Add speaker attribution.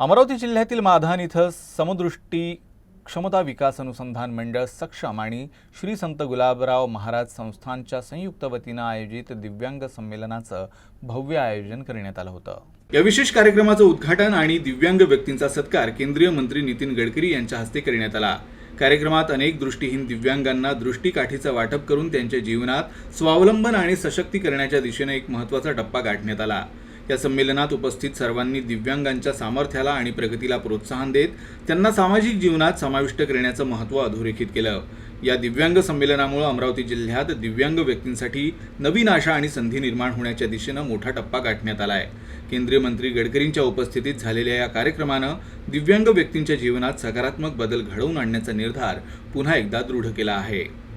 Speaker 1: अमरावती जिल्ह्यातील माधान इथं समदृष्टी क्षमता विकास अनुसंधान मंडळ सक्षम आणि श्री संत गुलाबराव महाराज संस्थानच्या संयुक्त वतीनं आयोजित दिव्यांग संमेलनाचं भव्य आयोजन करण्यात आलं होतं.
Speaker 2: या विशेष कार्यक्रमाचं उद्घाटन आणि दिव्यांग व्यक्तींचा सत्कार केंद्रीय मंत्री नितीन गडकरी यांच्या हस्ते करण्यात आला. कार्यक्रमात अनेक दृष्टीहीन दिव्यांगांना दृष्टीकाठीचं वाटप करून त्यांच्या जीवनात स्वावलंबन आणि सशक्तीकरणाच्या दिशेने एक महत्त्वाचा टप्पा गाठण्यात आला. या संमेलनात उपस्थित सर्वांनी दिव्यांगांच्या सामर्थ्याला आणि प्रगतीला प्रोत्साहन देत त्यांना सामाजिक जीवनात समाविष्ट करण्याचं महत्त्व अधोरेखित केलं. या दिव्यांग संमेलनामुळे अमरावती जिल्ह्यात दिव्यांग व्यक्तींसाठी नवीन आशा आणि संधी निर्माण होण्याच्या दिशेनं मोठा टप्पा गाठण्यात आला आहे केंद्रीय मंत्री गडकरींच्या उपस्थितीत झालेल्या या कार्यक्रमानं दिव्यांग व्यक्तींच्या जीवनात सकारात्मक बदल घडवून आणण्याचा निर्धार पुन्हा एकदा दृढ केला आहे.